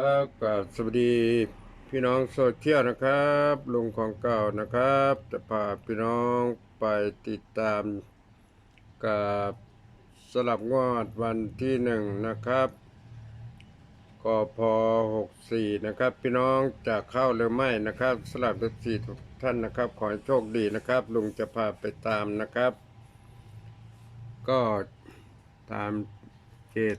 เออก็สวัสดีพี่น้องโซเชียลนะครับลุงของเก่านะครับ จะพาพี่น้องไปติดตามกับสลับงวดวันที่หนึ่งนะครับกพหกสี่นะครับ พี่น้องจะเข้าหรือไม่นะครับสลับทุกสี่ทุกท่านนะครับ ขอให้โชคดีนะครับ ลุงจะพาไปตามนะครับ ก็ตาม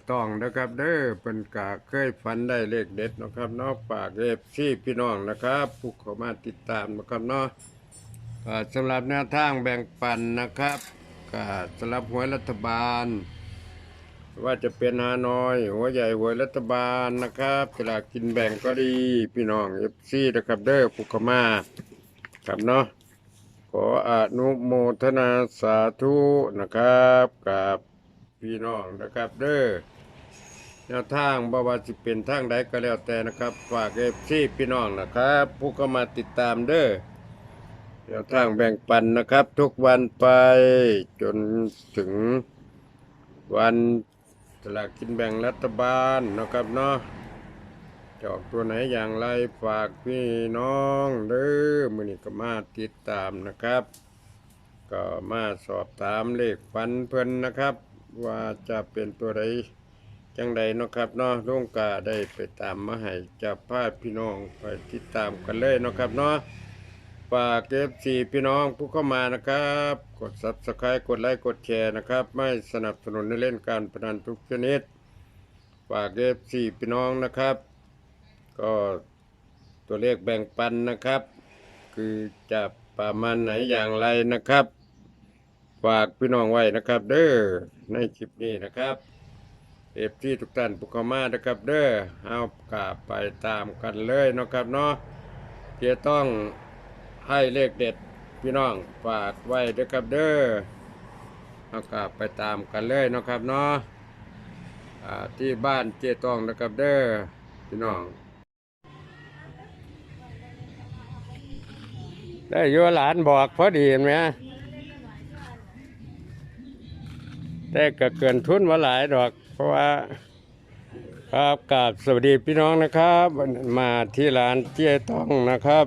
ต้องนะครับเด้อเป็นกาเคยฝันได้เลขเด็ดนะครับเนอกปากเอฟซีพี่น้องนะครับผู้เข้ามาติดตามนะครับเนาะอ่าสำหรับแนวทางแบ่งปันนะครับก็สำหรับหวยรัฐบาล ว่าจะเป็นฮานอย หัวใหญ่หวยรัฐบาลนะครับสลากกินแบ่งก็ดีพี่น้องเอฟซีนะครับเด้อผู้เข้ามาครับเนาะขออนุโมทนาสาธุนะครับกับ พี่น้องนะครับเด้อแนวทางบ่ว่าสิเป็นทางใดก็แล้วแต่นะครับ ฝากเอฟซีพี่น้องนะครับ ผู้เข้ามาติดตามเด้อแนวทางแบ่งปันนะครับ ทุกวันไปจนถึงวันสลากกินแบ่งรัฐบาลนะครับเนาะจออกตัวไหนอย่างไรฝากพี่น้องเด้อมือนี้ก็มาติดตามนะครับ ก็มาสอบถามเลขฟันเพิ่นนะครับ ว่าจะเป็นตัวใดจังใดเนาะครับเนาะลุงกาได้ไปตามมาให้จะพาพี่น้องไปติดตามกันเลยเนาะครับเนาะฝากเอฟซีพี่น้องผู้เข้ามานะครับ กด subscribe กดไลค์กดแชร์นะครับ ไม่สนับสนุนในเล่นการพนันทุกชนิดฝากเอฟซีพี่น้องนะครับ ก็ตัวเลขแบ่งปันนะครับ คือจะประมาณไหนอย่างไรนะครับ ฝากพี่น้องไว้นะครับ เด้อ ในคลิปนี้นะครับเอฟที่ทุกท่านผู้เข้ามานะครับเด้อเอากลับไปตามกันเลยนะครับเนาะจะต้องให้เลขเด็ดพี่น้องฝากไว้นะครับเด้อเอากลับไปตามกันเลยนะครับเนาะที่บ้านเจต้องนะครับเด้อพี่น้อง ได้ยัวหลานบอกพอดีเห็นไหม แต่ก็เกินทุนมาหลายดอก เพราะว่าครับกราบสวัสดีพี่น้องนะครับ มาที่ร้านเจ๊ต้องนะครับ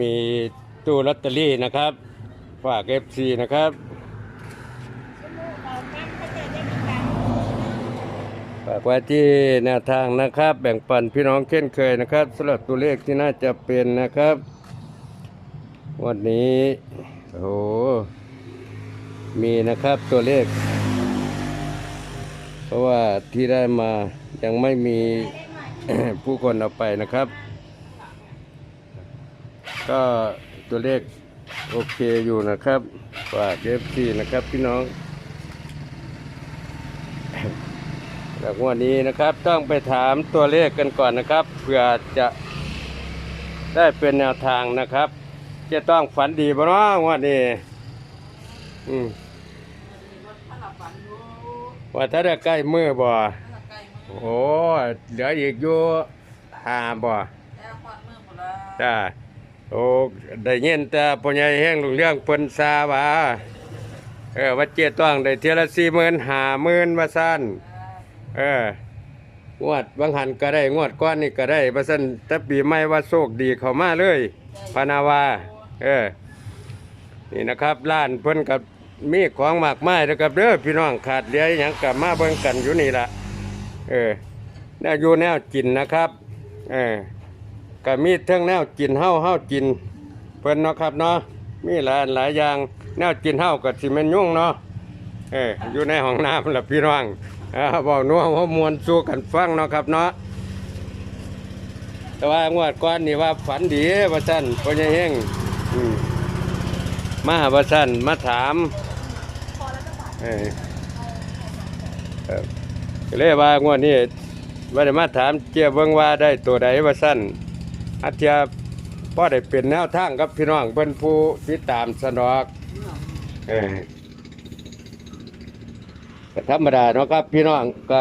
มีตู้ลอตเตอรี่นะครับ ฝากเอฟซีนะครับฝากไว้ที่แนวทางนะครับ แบ่งปันพี่น้องเช่นเคยนะครับสำหรับตัวเลขที่น่าจะเป็นนะครับ วันนี้โอ้โห มีนะครับตัวเลข เพราะว่าที่ได้มายังไม่มีผู้คนเอาไปนะครับ ก็ตัวเลขโอเคอยู่นะครับฝากเอฟซีนะครับพี่น้องจากงวันนี้นะครับต้องไปถามตัวเลขกันก่อนนะครับเพื่อจะได้เป็นแนวทางนะครับ จะต้องฝันดีบ่เนางวันนี้ อืม ว่าถ้าได้ใกล้มือบ่โอ้เหลืออีกอยู่ห้าบ่จ้าโอ้ได้ยินแต่ปัญญาแห้งเรื่องเพิ่นซาว่าเออว่าเจต้องได้เทียละสี่หมื่นห้าหมื่นว่าสั้นเอองวดบางหันก็ได้งวดก้อนนี่ก็ได้ประสันแต่ปีใหม่ว่าโชคดีเข้ามาเลยพานาวาเออนี่นะครับร้านเพิ่นกับ มีของมากมายนะครับเด้อพี่น้องขาดเหลืออย่างกับมาเบิ่งกันอยู่นี่ละเออแนวอยู่แนวกินนะครับเออก็มีเทั้งแนวกินเฮาเฮากินเพิ่นเนาะครับเนาะมีหลายหลายอย่างแนวกินเฮาก็สิม่นยุ่งเนาะเอออยู่ในห้องน้ำละพี่น้องอ่าบอกนัวว่ามวนสู้กันฟังเนาะครับเนาะแต่ว่างวดก่อนนี่ว่าฝันดีว่าซั่นพญเฮงมาหาว่าซั่นมาถาม เออเออก็เลยว่างวดนี้ว่าได้มาถามเจียเบิ่งว่าได้ตัวใดว่าซั่นอาจจะพอได้เป็นแนวทางกับพี่น้องเพิ่นผู้ติดตามสนอกเออก็ธรรมดาเนาะครับพี่น้องก็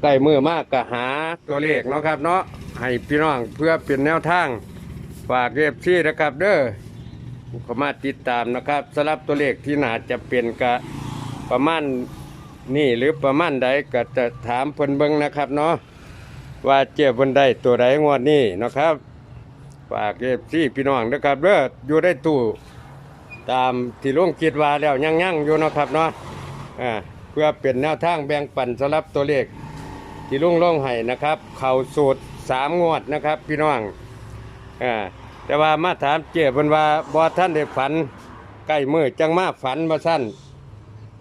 ใกล้มือมากก็หาตัวเลขเนาะครับ เนาะให้พี่น้องเพื่อเป็นแนวทางฝากเรียบซี่นะครับ เด้อเข้ามาติดตามนะครับสำหรับตัวเลขที่น่าจะเป็นกะ ประมาณนี่หรือประมาณใดก็จะถามเพิ่นเบิ่งนะครับเนาะว่าเจ็บนได้ตัวใดงวดนี้นะครับฝากเอฟซีพี่น้องนะครับเด้ออยู่ได้ตู้ตามที่ลุงคิดว่าแล้วยังๆอยู่นะครับเนาะอ่าเพื่อเป็นแนวทางแบ่งปันสำหรับตัวเลขที่ลุงลงให้นะครับ เข่าสูตรสามงวดนะครับ พี่น้องอ่าแต่ว่ามาถามเจ็บนว่าบ่ท่านได้ฝันใกล้มือจังมาฝันบ่สั้น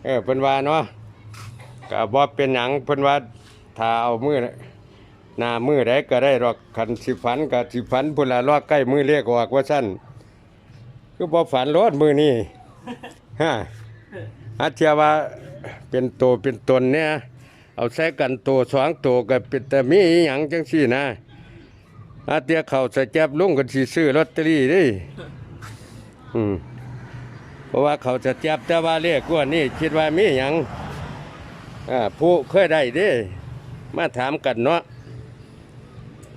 เออเพิ่นว่าเนาะก็บ่เป็นหยังเพิ่นว่าถ้าเอามือหน้ามือใดก็ได้หรอกคันสิฝันก็สิฝันพุ่นละรอใกล้มือเรียกออกว่าซั่นคือบ่ฝันรถมือนี่ฮะอาเทียว่าเป็นโตเป็นตนเนี่ยเอาใส่กันโตสองโตก็เป็นแต่มีหยังจังซี่นะอาเทียเข้าใส่แจ็บลุงก็สิซื้อลอตเตอรี่ดิอืม ราะว่าเขาจะแจ็บแต่ว่าเรียกว่านี่คิดว่ามีหยังอ่าผู้เคยได้เด้มาถามกันเนาะ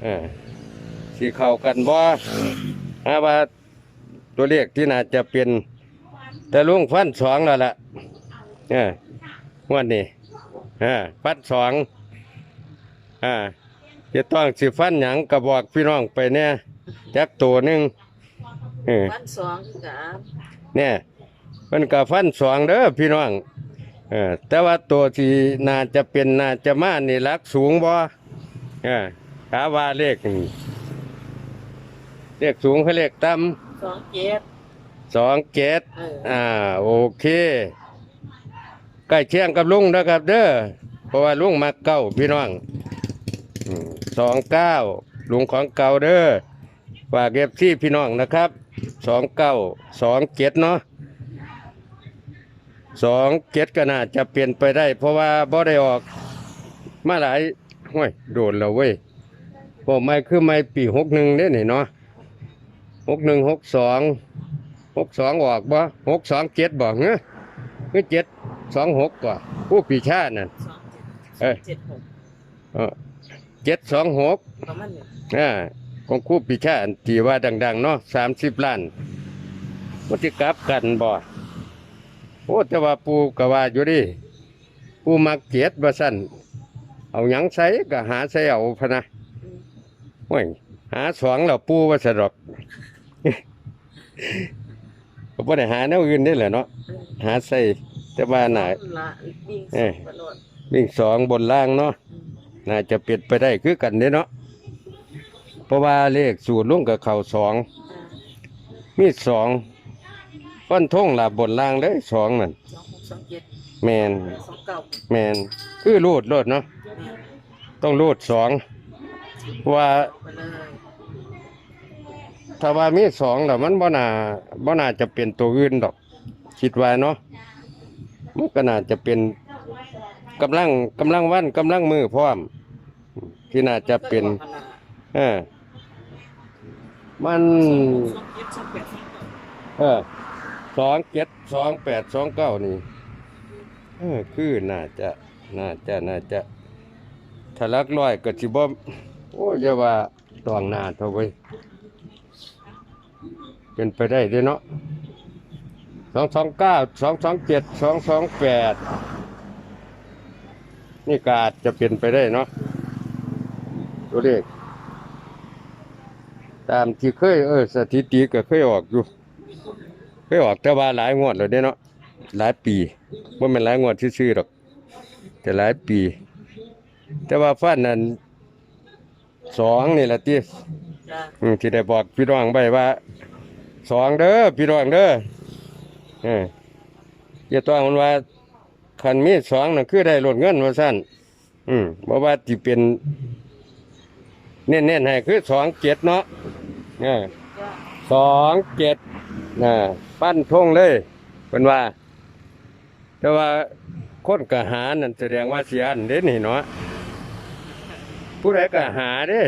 อ่าสิเข้ากันบ่ฮาว่าตัวเลขที่น่าจะเป็น แต่ลุงฟันสองแล้วล่ะเอ่างวันนี้อ่าฟันสองอ่าจะต้องสิฟันหยังกระบอกพี่น้องไปเนี่ยจักตัวหนึ่งเออวันสองกับเนี่ย มันก็ฟันสองเด้อพี่น้องเออแต่ว่าตัวที่น่าจะเป็นน่าจะมานี่รักสูงบ่เออถาว่าเลขนี่เลขสูงเขาเลขต่สองเจ็ดำสองเกตเอออ่าโอเคใกล้เคียงกับลุงนะครับเด้อเพราะว่าลุงมาเก้าพี่น้องสองเก้าลุงของเก่าเด้อฝากเก็บที่พี่น้องนะครับสองเก้าสองเกตเนาะ สองเจ็ดก็น่าจะเปลี่ยนไปได้ เพราะว่าบ่ได้ออกมาหลายห้วยโดนแล้วเว้ยบ่ไม่คือไม่ปีหกหนึ่งเด้นี่เนาะหกหนึ่งหกสองหกสองออกบ่หกสองเจ็ดบ่เงื้อเงื้อเจ็ดสองหกกว่าผู้ปีชาตินั่นสองเอ้ยเจ็ดหกเออเจ็ดสองหกประมาณนี้อ่าของครู่ปีชาอันที่ว่าดัง ๆ เนาะสามสิบล้านมันจะกลับกันบ่ โอ้แต่ว่าปูก็ว่าอยู่ดิปูมักเกียดว่าสั่นเอาหยังใส่ก็หาใส่เอาพะนะอืมโอ้ยหาสองแล้วปูว่าสะดอกก็บ่ได้หาแนวอื่นได้แหละเนาะเออหาใส่แต่ว่าน่ะละวิ่งเอ้สอยงตลอดวิ่งสองบนล่างเนาะอืมน่าจะเปลี่ยนไปได้คือกันเด้เนาะเพราะว่าเลขสูตรลุงกับเข่าสองอ่ามีสอง ฟันทงหลับบนล่างเลยสองนั่นสองหกสองเจ็ดแมนสองเก้าแมนคือรูดรดเนาะแม่ต้องรูดสองเพราะว่าเอาไปเลยถ้าว่ามีสองแล้วมันบ่น่าบ่น่าจะเป็นตัวอื่นดอก คิดว่าเนาะมันก็น่าจะเป็นกำลังกำลังวันกำลังมือพร้อม ที่น่าจะเป็นก็ออกมาละเออมันสองเจ็ดสองแปดสองเก้าเออ สองเจ็ดสองแปดสองเก้านี่เออคือน่าจะน่าจะน่าจะทะลักร้อยก็สิบ่โอ้ยอย่าว่าตองหน้าเท่าไว้เป็นไปได้ด้อเนาะสองสองเก้าสองสองเจ็ดสองสองแปดนี่กาจจะเป็นไปได้เนาะตัวเลขตามที่เคยเออสถิติก็เคยออกอยู่ เคยออกแต่ว่าหลายงวดแล้วเด้เนาะหลายปีว่ามันหลายงวดซื่อๆหรอก แต่หลายปี แต่ว่าฟันนั้นสองนี่แหละที่จ้าอืมที่ได้บอกพี่น้องไปว่าสองเด้อพี่น้องเด้อเอออย่าต้องมันว่าคันมีสองน่ะคือได้ลดเงินว่าสั้นอืมเพราะว่าที่เป็นเน้นๆให้คือสองเจ็ดเนาะเออจ้าสองเจ็ด นะปั้นทงเลยเป็นว่า แต่ว่าคนกะหานั่นแสดงว่าเสียอันเด่นนี่เนาะผู้ใดกะหาเด้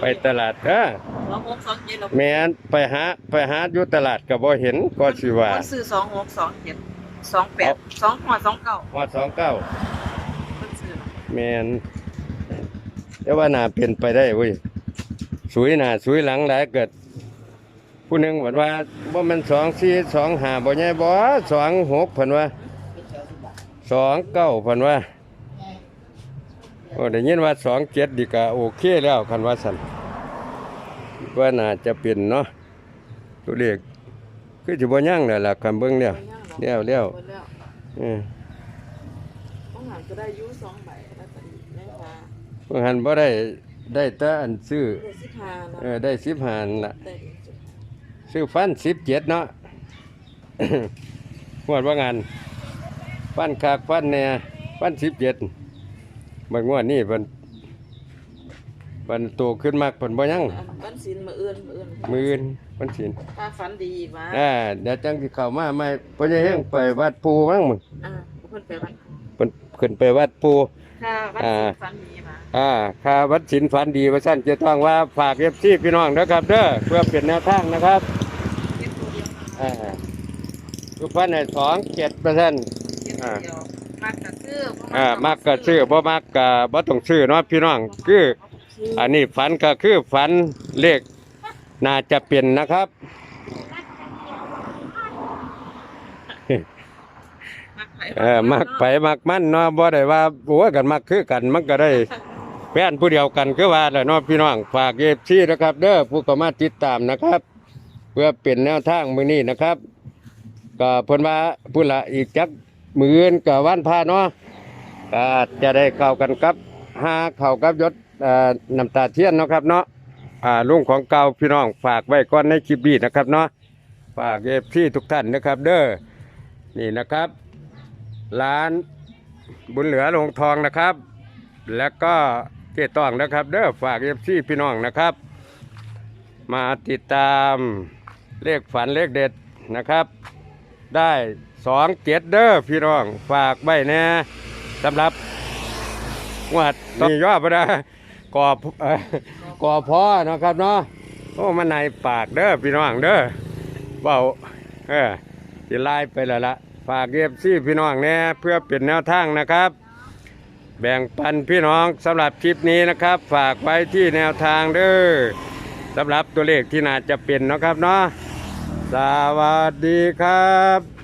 ไปตลาดเออสองหกสองเจ็ดเราแม่นไปหาไปหาอยู่ตลาดก็บ่เห็นก็สิว่าคนซื้อสองหกสองเจ็ดสองแปดสองหัวสองเก้าว่าสองเก้าคนซื้อแม่นแต่ว่าน่าเป็นไปได้เว้ยสวยหน้าสวยหลังหลายเกิด ผู้หนึ่งบอกว่าว่ามันสองสี่สองห้าบ่ใหญ่บ่สองหกเพิ่นว่าสองเก้าพันว่าโอ้ได้ยินว่าสองเจ็ดดีก็โอเคแล้วคันว่าสันว่าน่าจะเป็นเนาะตัวเลขคือจะบ่ยั่งแล้วล่ะคำเบิ่งแล้วแล้วแล้วหมดแล้วเออต้องหาก็ได้อยูสองใบแล้วก็ดีแม่ค่ะเมื่อหันบ่ได้ได้แต่อันซื้อเดือนสิบห้าเนาะเออได้สิบหันละได้สิบห้า ซื้อฟันสิบเจ็ดเนาะหวดว่างานฟันคากฟันเนี่ยฟันสิบเจ็ดบางงวดนี่เพิ่นเพิ่นโตขึ้นมากเพิ่นบ่ยังอันวันศิลป์มืออื่นมืออื่นมืออื่นวันศีลถ้าฝันดีมาอ่าเดี๋ยวจังสิเข้ามาใหม่บ่ได้เฮงไปวัดปูมั้งมึงอ่าเพิ่นไปวันเพิ่นขึ้นไปวัดปูถ้าวันอ่าศิลป์ฝันดีมาอ่าค่าวัดศีลฝันดีว่าซั่นจะต้องว่าฝาก FC พี่น้องนะครับเด้อเพื่อเป็นแนวทางนะครับ เก็บตัวเดียว อ่าทุกพันให้สองเจ็ดเปอร์เซ็นต์เก็บตัวเดียวมากกับซื้อบ่อ่ามากก็ซื้อบ่มากก็บ่ต้องซื้อเนาะพี่น้องคือ อันนี้ฝันก็คือฝันเลขน่าจะเป็นนะครับมักไปเออมักไปมักมันเนาะบ่ได้ว่าโอ้ยกันมักคือกันมันก็ได้แฟนผู้เดียวกันคือว่าแหละเนาะพี่น้องฝากเอฟซีนะครับ เด้อผู้เข้ามาติดตามนะครับเพื่อเป็นแนวทางมือนี้นะครับก็เพิ่นว่าพุ่นละอีกจักมืออนก็วันพาเนาะก็จะได้เข้ากันกับหาเข้ากับยศน้ำตาเทียนเนาะครับเนาะลุงของเก่าพี่น้องฝากไว้ก่อนในคลิปนี้นะครับเนาะฝากเอฟซีทุกท่านนะครับ เด้อนี่นะครับ ร้านบุญเหลือลงทองนะครับ แล้วก็เจต้องนะครับ เด้อฝากเอฟซีพี่น้องนะครับ มาติดตาม เลขฝันเลขเด็ดนะครับ ได้สองเจ็ดเด้อพี่น้องฝากไว้แน่สำหรับงวดนี่ย่อไปนะกอบเอ่อกอพอนะครับเนาะโอ้มันในปากเด้อพี่น้องเด้อเบาเออสิไล่ไปแล้วละฝากเอฟซี่พี่น้องแน่เพื่อเป็นแนวทางนะครับ แบ่งปันพี่น้องสำหรับคลิปนี้นะครับ ฝากไว้ที่แนวทางเด้อสำหรับตัวเลขที่น่าจะเป็นเนาะครับเนาะ สวัสดีครับ